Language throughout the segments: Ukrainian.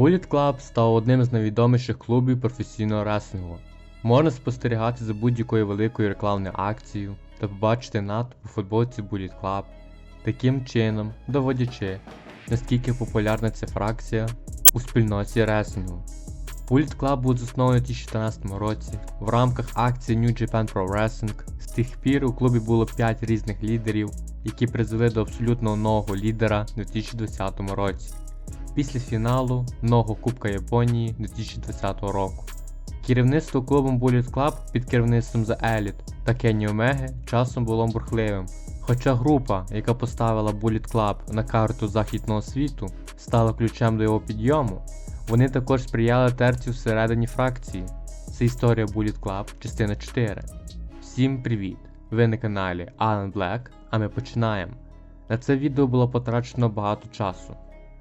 Bullet Club став одним з найвідоміших клубів професійного реслінгу. Можна спостерігати за будь-якою великою рекламною акцією та побачити надпис у футболці Bullet Club, таким чином доводячи, наскільки популярна ця фракція у спільноті реслінгу. Bullet Club був заснований у 2014 році в рамках акції New Japan Pro Wrestling. З тих пір у клубі було 5 різних лідерів, які призвели до абсолютно нового лідера у 2020 році. Після фіналу нового Кубка Японії 2020 року. Керівництво клубом Bullet Club під керівництвом The Elite та Кенні Омеги часом було бурхливим. Хоча група, яка поставила Bullet Club на карту західного світу, стала ключем до його підйому, вони також сприяли терцю всередині фракції. Це історія Bullet Club, частина 4. Всім привіт! Ви на каналі Alan Black, а ми починаємо. На це відео було потрачено багато часу,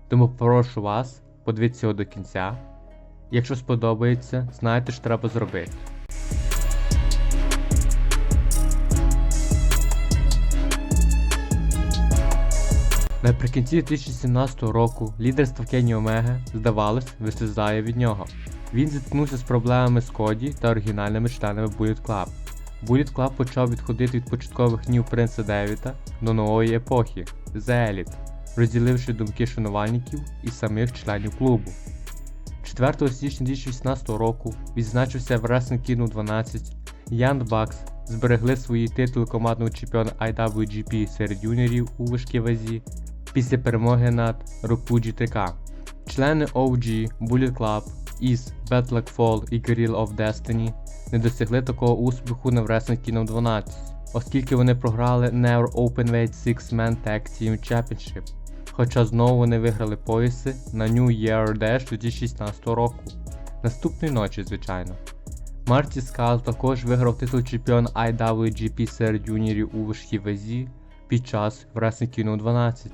тому прошу вас подивитися його до кінця. Якщо сподобається, знаєте, що треба зробити. Наприкінці 2017 року лідерство Кенні Омеги, здавалось, вислизає від нього. Він зіткнувся з проблемами з Коді та оригінальними членами Bullet Club. Bullet Club почав відходити від початкових днів Принца Девіта до нової епохи The Elite, розділивши думки шанувальників і самих членів клубу. 4 січня 2018 року відзначився в Wrestling Kingdom 12 Young Bucks зберегли свої титули командного чемпіона IWGP серед юніорів у важкій вазі після перемоги над Roppugi 3K. Члени OG, Bullet Club, Is, Bad Luck Fall і Guerrilla of Destiny не досягли такого успіху на Wrestling Kingdom 12, оскільки вони програли Never Openweight Six Man Tag Team Championship, хоча знову вони виграли пояси на New Year Dash 2016 року. Наступної ночі, звичайно. Марті Скал також виграв титул чемпіона IWGP серед юніорів у важкій вазі під час Wrestling Kingdom 12.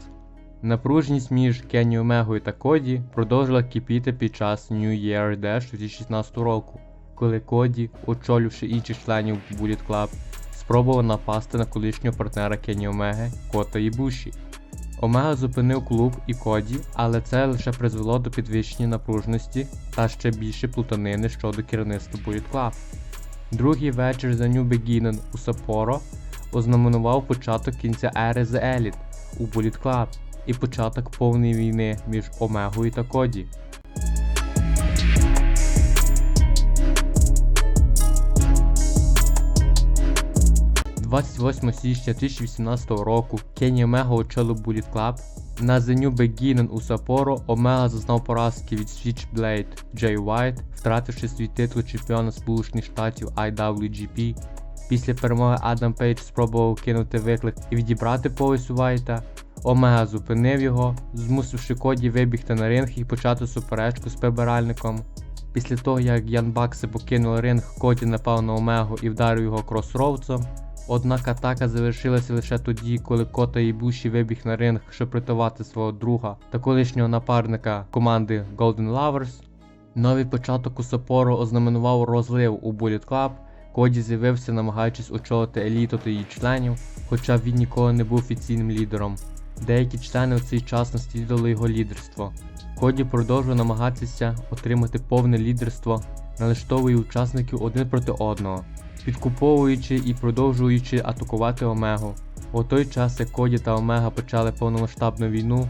Напруженість між Кенні Омегою та Коді продовжила кипіти під час New Year Dash 2016 року, коли Коді, очолювши інших членів Bullet Club, спробував напасти на колишнього партнера Кенні Омеги Кота Ібуші. Омега зупинив клуб і Коді, але це лише призвело до підвищення напружності та ще більше плутанини щодо керівництва Bullet Club. Другий вечір за New Beginning у Сапоро ознаменував початок кінця ери The Elite у Bullet Club і початок повної війни між Омегою та Коді. – 28 січня 2018 року Кенні Омега очолив Bullet Club. На New Beginning у Саппоро Омега зазнав поразки від Switchblade Джей White, втративши свій титул чемпіона Сполучених Штатів IWGP. Після перемоги Адам Пейдж спробував кинути виклик і відібрати пояс у Вайта. Омега зупинив його, змусивши Коді вибігти на ринг і почати суперечку з прибиральником. Після того, як Ян Бакси покинули ринг, Коді напав на Омегу і вдарив його кросроудсом. Однак атака завершилася лише тоді, коли Кота Ібуші вибіг на ринг, щоб рятувати свого друга та колишнього напарника команди Golden Lovers. Новий початок у Сапоро ознаменував розлив у Bullet Club. Коді з'явився, намагаючись очолити еліту та її членів, хоча він ніколи не був офіційним лідером. Деякі члени у цей час наслідували його лідерство. Коді продовжував намагатися отримати повне лідерство, налаштовує учасників один проти одного, підкуповуючи і продовжуючи атакувати Омегу. У той час, як Коді та Омега почали повномасштабну війну,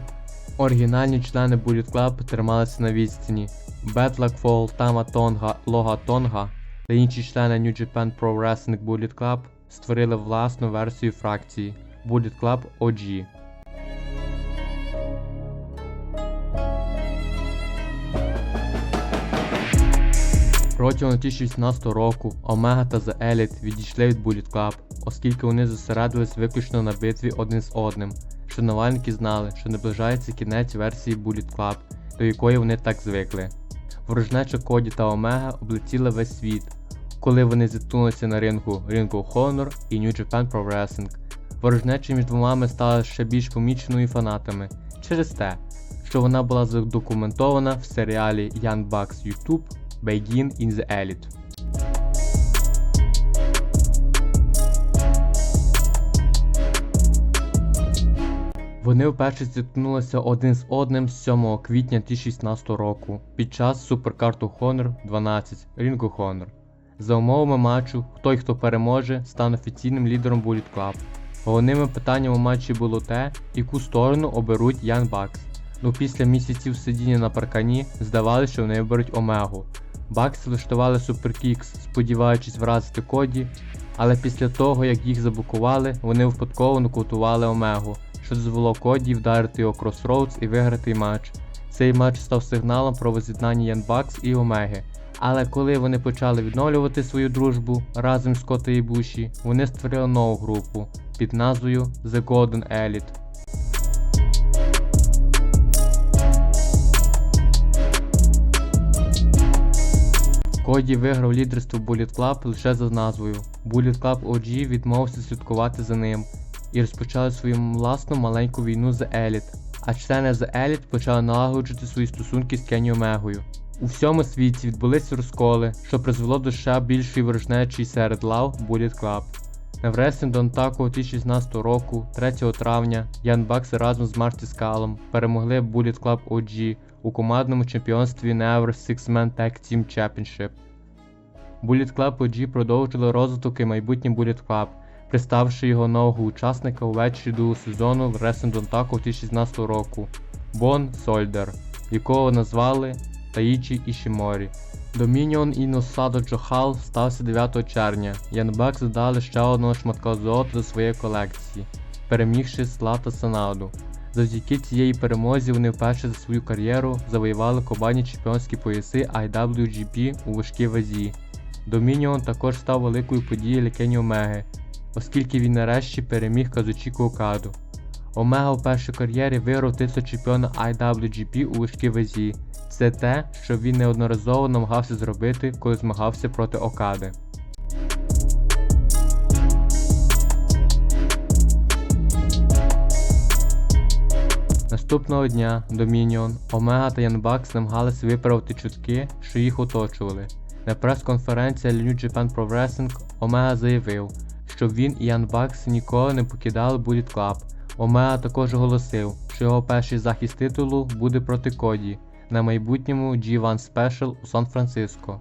оригінальні члени Bullet Club трималися на відстані. Luck Fall, Тама Тонга, Лога Тонга та інші члени New Japan Pro Wrestling Bullet Club створили власну версію фракції Bullet Club OG. Протягом 2018 року Омега та The Elite відійшли від Bullet Club, оскільки вони зосередились виключно на битві один з одним. Шанувальники знали, що наближається кінець версії Bullet Club, до якої вони так звикли. Ворожнеча Коді та Омега облетіла весь світ, коли вони зіткнулися на рингу Ring of Honor і New Japan Pro Wrestling. Ворожнеча між двома стала ще більш поміченою фанатами через те, що вона була задокументована в серіалі Young Bucks YouTube Begin in the Elite. Вони вперше зіткнулися один з одним 7 квітня 2016 року під час Supercard Honor 12 Ring of Honor. За умовами матчу, той, хто переможе, стане офіційним лідером Bullet Club. Головними питаннями у матчі було те, яку сторону оберуть Ян Бакс. Ну після місяців сидіння на паркані здавалося, що вони виберуть Омегу. Бакс влаштували суперкікс, сподіваючись вразити Коді, але після того, як їх заблокували, вони випадково нокаутували Омегу, що дозвело Коді вдарити його кросроудс і виграти матч. Цей матч став сигналом про воз'єднання Ян Бакс і Омеги. Але коли вони почали відновлювати свою дружбу разом з Кота і Буші, вони створили нову групу під назвою The Golden Elite. Коді виграв лідерство Bullet Club лише за назвою. Bullet Club OG відмовився слідкувати за ним і розпочали свою власну маленьку війну з Elite, а члени The Elite почали налагоджувати свої стосунки з Кенні Омегою. У всьому світі відбулися розколи, що призвело до ще більшої ворожнечі серед лав Bullet Club. На Wrestling Донтаку 2016 року, 3 травня, Ян Бакс разом з Марті Скалом перемогли Bullet Club OG у командному чемпіонстві Never Six Man Tag Team Championship. Bullet Club OG продовжили розвиток і майбутнє Bullet Club, представивши його нового учасника увечері другого сезону в Wrestling Донтаку 2016 року Бон Сольдер, якого назвали Таїчі Ішіморі. Домініон і Носадо Джохал стався 9 червня. Янбекс додали ще одного шматка золота до своєї колекції, перемігши Слата Санаду. Завдяки цієї перемозі вони вперше за свою кар'єру завоювали командні чемпіонські пояси IWGP у важкій вазі. Домініон також став великою подією для Кені Омеги, оскільки він нарешті переміг Казучіку Окаду. Омега в першій кар'єрі виграв титул чемпіона IWGP у важкій вазі. Це те, що він неодноразово намагався зробити, коли змагався проти Окади. Наступного дня Домініон, Омега та Янбакс намагалися виправити чутки, що їх оточували. На прес-конференції New Japan Pro Wrestling Омега заявив, що він і Ян Бакс ніколи не покидали Bullet Club. Омега також оголосив, що його перший захист титулу буде проти Коді на майбутньому G1 Special у Сан-Франциско.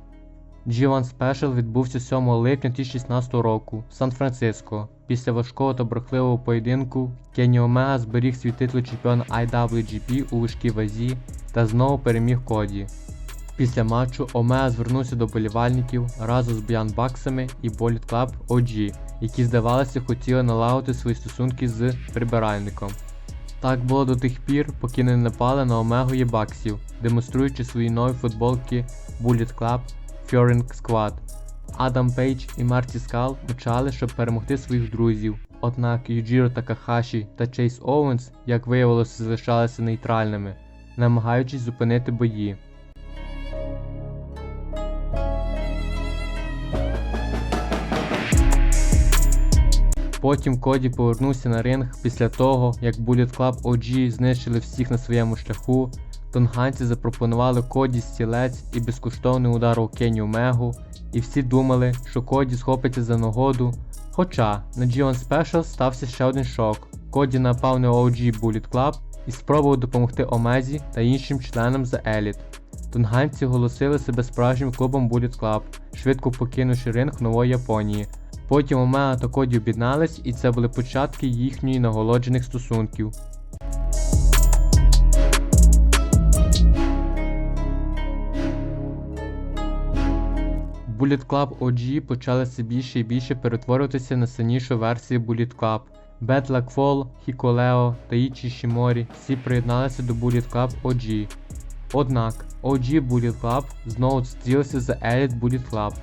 G1 Special відбувся 7 липня 2016 року в Сан-Франциско. Після важкого та брехливого поєдинку Кенні Омега зберіг свій титул чемпіона IWGP у важкій вазі та знову переміг Коді. Після матчу Омега звернувся до болівальників разом з Б'ян Баксами і Bullet Club OG, які, здавалося, хотіли налагодити свої стосунки з прибиральником. Так було до тих пір, поки не напали на Омегу і Баксів, демонструючи свої нові футболки Bullet Club Furing Squad. Адам Пейдж і Марті Скал почали, щоб перемогти своїх друзів. Однак Юджіро Такахаші та Чейз Оуенс, як виявилося, залишалися нейтральними, намагаючись зупинити бої. Потім Коді повернувся на ринг після того, як Bullet Club OG знищили всіх на своєму шляху. Тонганці запропонували Коді стілець і безкоштовний удар у Кенні Омегу, і всі думали, що Коді схопиться за нагоду. Хоча на G1 Special стався ще один шок. Коді напав на OG Bullet Club і спробував допомогти Омезі та іншим членам The Elite. Тонганці оголосили себе справжнім клубом Bullet Club, швидко покинувши ринг нової Японії. Потім Омега та Коді об'єднались, і це були початки їхньої наголоджених стосунків. Bullet Club OG почали все більше і більше перетворюватися на сильнішу версію Bullet Club. Bad Luck Fall, Хіколео та Ічі Шіморі всі приєдналися до Bullet Club OG. Однак OG Bullet Club знову зустрілися за Elite Bullet Club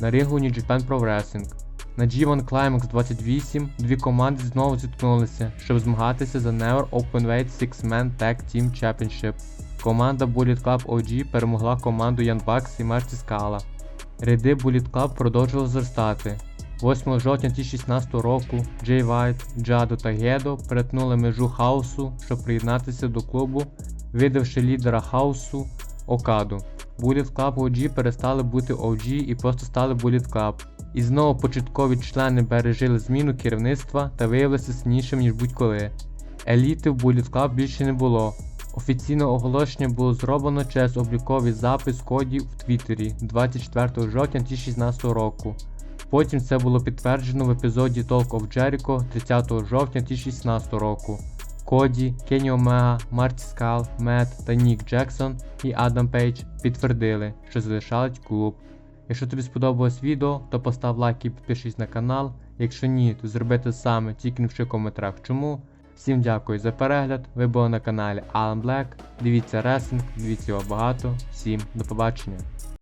на рингу New Japan Pro Wrestling. На G1 Climax 28 дві команди знову зіткнулися, щоб змагатися за Never Openweight Six Man Tag Team Championship. Команда Bullet Club OG перемогла команду Young Bucks і Марті Скала. Ряди Bullet Club продовжували зростати. 8 жовтня 2016 року Джей Вайт, Джадо та Гедо перетнули межу хаосу, щоб приєднатися до клубу, видавши лідера хаосу Окаду. Bullet Club OG перестали бути OG і просто стали Bullet Club. І знову початкові члени пережили зміну керівництва та виявилися сильнішими ніж будь-коли. Еліти в Bullet Club більше не було. Офіційне оголошення було зроблено через обліковий запис коді в Твіттері 24 жовтня 2016 року. Потім це було підтверджено в епізоді Talk of Jericho 30 жовтня 2016 року. Коді, Кенні Омега, Марті Скал, Мет та Нік Джексон і Адам Пейдж підтвердили, що залишають клуб. Якщо тобі сподобалось відео, то постав лайк і підпишись на канал. Якщо ні, то зроби те саме, тільки не в коментарях чому. Всім дякую за перегляд. Ви були на каналі Alan Black. Дивіться ресинг, дивіться його багато. Всім до побачення.